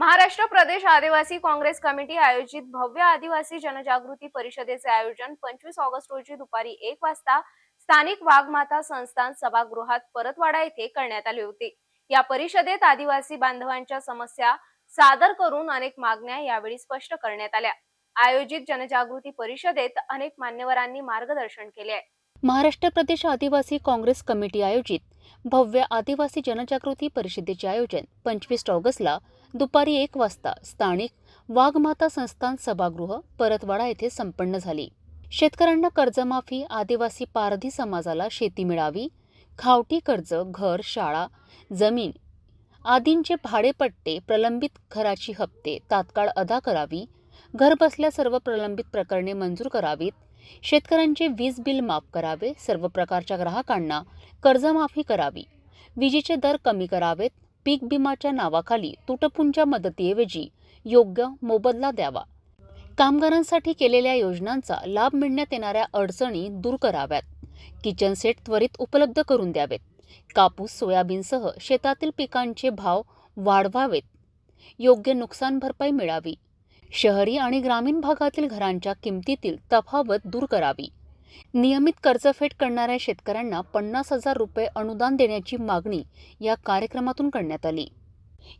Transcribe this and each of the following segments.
महाराष्ट्र प्रदेश आदिवासी काँग्रेस कमिटी आयोजित भव्य आदिवासी जनजागृती परिषदेचे आयोजन पंचवीस ऑगस्ट रोजी दुपारी एक वाजता स्थानिक वाघमाता संस्थान सभागृहात परतवाडा येथे करण्यात आले होते. या परिषदेत आदिवासी बांधवांच्या समस्या सादर करून अनेक मागण्या यावेळी स्पष्ट करण्यात आल्या. आयोजित जनजागृती परिषदेत अनेक मान्यवरांनी मार्गदर्शन केले आहे. महाराष्ट्र प्रदेश आदिवासी काँग्रेस कमिटी आयोजित भव्य आदिवासी जनजागृती परिषदेचे आयोजन पंचवीस ऑगस्टला दुपारी एक वाजता स्थानिक वाघमाता संस्थान सभागृह परतवाडा येथे संपन्न झाली. शेतकऱ्यांना कर्जमाफी आदिवासी पारधी समाजाला शेती मिळावी खावटी कर्ज घर शाळा जमीन आदींचे भाडेपट्टे प्रलंबित घराची हप्ते तात्काळ अदा करावी घरबसल्या सर्व प्रलंबित प्रकरणे मंजूर करावीत शेतकऱ्यांचे वीज बिल माफ करावे सर्व प्रकारच्या ग्राहकांना कर्जमाफी करावी. विजेचे दर कमी करावेत पीक विमाच्या नावाखाली तुटपुंच्या मदतीऐवजी योग्य मोबदला द्यावा. कामगारांसाठी केलेल्या योजनांचा लाभ मिळण्यात येणाऱ्या अडचणी दूर कराव्यात. किचन सेट त्वरित उपलब्ध करून द्यावेत. कापूस सोयाबीनसह शेतातील पिकांचे भाव वाढवावेत. योग्य नुकसान भरपाई मिळावी. शहरी आणि ग्रामीण भागातील घरांच्या किमतीतील तफावत दूर करावी. नियमित कर्जफेड करणाऱ्या शेतकऱ्यांना पन्नास हजार रुपये अनुदान देण्याची मागणी या कार्यक्रमातून करण्यात आली.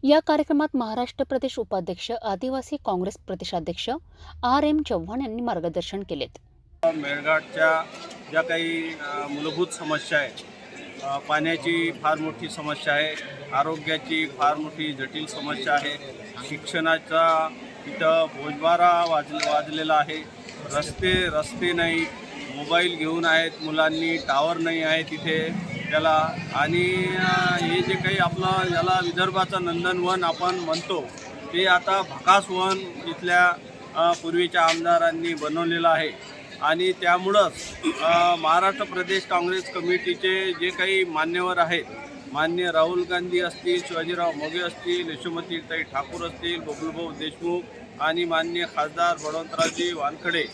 या कार्यक्रमात महाराष्ट्र प्रदेश उपाध्यक्ष आदिवासी काँग्रेस प्रदेशाध्यक्ष आर एम चव्हाण यांनी मार्गदर्शन केलेत. मेळघाटच्या ज्या काही मूलभूत समस्या आहेत पाण्याची फार मोठी समस्या आहे आरोग्याची फार मोठी जटिल समस्या आहे शिक्षणाचा इथं भोजबारा वाज वाजलेला आहे. रस्ते रस्ते नाही. मोबाईल घेऊन आहेत मुलांनी टावर नाही आहे तिथे त्याला आणि हे जे काही आपलं याला विदर्भाचं नंदनवन आपण म्हणतो ते आता भकासवन इथल्या पूर्वीच्या आमदारांनी बनवलेलं आहे. आणि त्यामुळंच महाराष्ट्र प्रदेश काँग्रेस कमिटीचे जे काही मान्यवर आहेत मान्य राहुल गांधी असतील शिवाजीराव मोगे असतील यशोमतीताई ठाकूर असतील बबलूभाऊ देशमुख आणि मान्य खासदार बळवंतरावजी वानखडे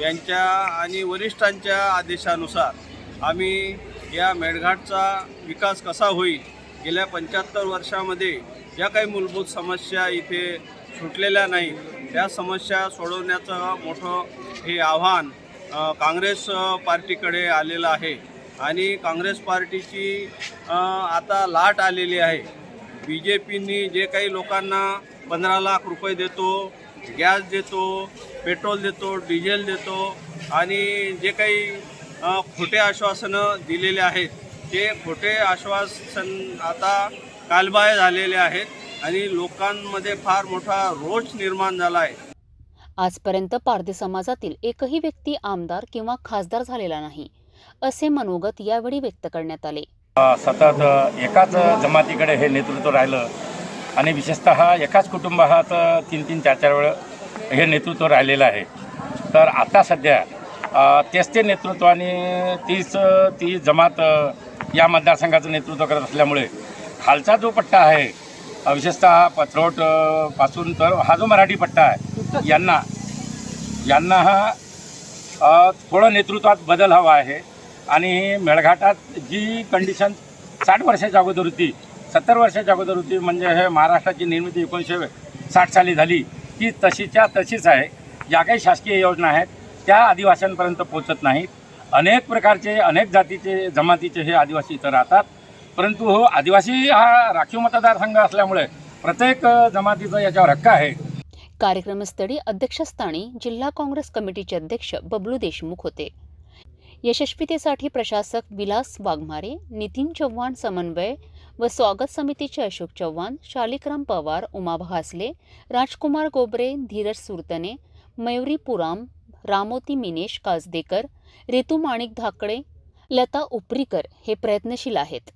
यांच्या आणि वरिष्ठांच्या आदेशानुसार आम्ही या मेळघाटचा विकास कसा होईल गेल्या पंच्याहत्तर वर्षामध्ये ज्या काही मूलभूत समस्या इथे सुटलेल्या नाही त्या समस्या सोडवण्याचं मोठं हे आव्हान काँग्रेस पार्टीकडे आलेलं आहे. आणि काँग्रेस पार्टीची आता लाट आलेली आहे. बी जे पीनी जे काही लोकांना पंधरा लाख रुपये देतो गॅस देतो पेट्रोल देतो डिझेल देतो आणि जे काही खोटे आश्वासनं दिलेले आहेत ते खोटे आश्वासन आता कालबाह्य झालेले आहेत आणि लोकांमध्ये फार मोठा रोष निर्माण झाला आहे. आजपर्यंत पारधी समाजातील एकही व्यक्ती आमदार किंवा खासदार झालेला नाही. असे मनोगत यावेळी व्यक्त करण्यात आले. सतत एकाच जमातीकडे हे नेतृत्व राहिलं आणि विशेषतः एकाच कुटुंबात तीन तीन चार चार वेळ हे नेतृत्व राहिलेलं आहे. तर आता सध्या तेच ते नेतृत्व आणि तीच ती जमात या मतदारसंघाचं नेतृत्व करत असल्यामुळे खालचा जो पट्टा आहे विशेषतः पथरोटपासून तर हा जो मराठी पट्टा आहे यांना यांना हा थोडं नेतृत्वात बदल हवा आहे. आणि मेळघाटात जी कंडिशन साठ वर्षाच्या अगोदर होती सत्तर वर्षाच्या अगोदर होती म्हणजे हे महाराष्ट्राची निर्मिती एकोणीसशे साठ साली झाली ती तशीच्या तशीच आहे. ज्या काही शासकीय योजना आहेत त्या आदिवासींपर्यंत पोचत नाहीत. अनेक प्रकारचे अनेक जातीचे जमातीचे हे आदिवासी इथं राहतात. परंतु हो आदिवासी हा राखीव मतदारसंघ असल्यामुळे प्रत्येक जमातीचा याच्यावर हक्क आहे. कार्यक्रमस्थळी अध्यक्षस्थानी जिल्हा काँग्रेस कमिटीचे अध्यक्ष बबलू देशमुख होते. यशस्वीतेसाठी प्रशासक विलास वाघमारे नितीन चव्हाण समन्वय व स्वागत समितीचे अशोक चव्हाण शालिकराम पवार उमा भासले राजकुमार गोबरे धीरज सुरतने मयुरी पुराम रामोती मिनेश काजदेकर रितू माणिक धाकडे लता उपरीकर हे प्रयत्नशील आहेत.